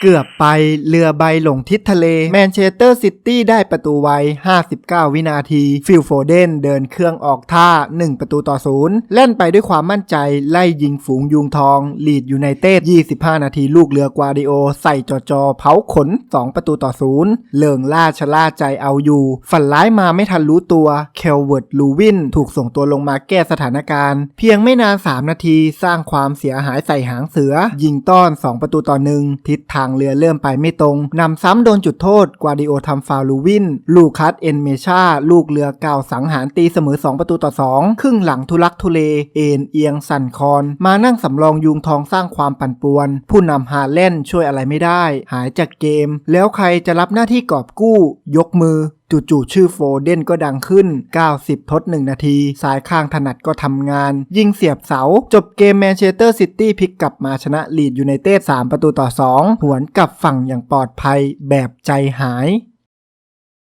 เกือบไปเรือใบหลงทิศทะเล แมนเชสเตอร์ซิตี้ได้ประตูไว 59 วินาที ฟิลโฟเดนเดินเครื่องออกท่า 1 ประตูต่อศูนย์เล่นไปด้วยความมั่นใจ ไล่ยิงฝูงยุงทองลีดยูไนเต็ด25 นาทีลูกเรือกวาดิโอ ใส่จอจอเผาขน 2 ประตูต่อศูนย์เลิงล่าชะล่าใจเอาอยู่ ฝันร้ายมาไม่ทันรู้ตัวเคลเวิร์ดลูวินถูกส่งตัวลงมาแก้สถานการณ์ เพียงไม่นาน 3 นาทีสร้างความเสียหายใส่หางเสือ ยิงต้อน 2 ประตูต่อหนึ่งทิศทางเรือเริ่มไปไม่ตรงนำซ้ำโดนจุดโทษกวาดิโอทำฟาวลูวิน ลูคัสเอนเมชา ลูกเรือเก่าสังหารตีเสมอ 2 ประตูต่อ 2 ครึ่งหลังทุลักทุเล เอ็นเอียงสั่นคอน มานั่งสำรองยุงทองสร้างความปั่นป่วน ผู้นำฮาเล่นช่วยอะไรไม่ได้ หายจากเกม แล้วใครจะรับหน้าที่กอบกู้ ยกมือ จู่ๆชื่อโฟเดนก็ดังขึ้น 90 ทด 1 นาที สายข้างถนัดก็ทำงาน ยิงเสียบเสา จบเกมแมนเชสเตอร์ซิตี้พลิกกลับมาชนะลีดยูไนเต็ด3 ประตูต่อ 2 หวนกลับฝั่งอย่างปลอดภัยแบบใจหาย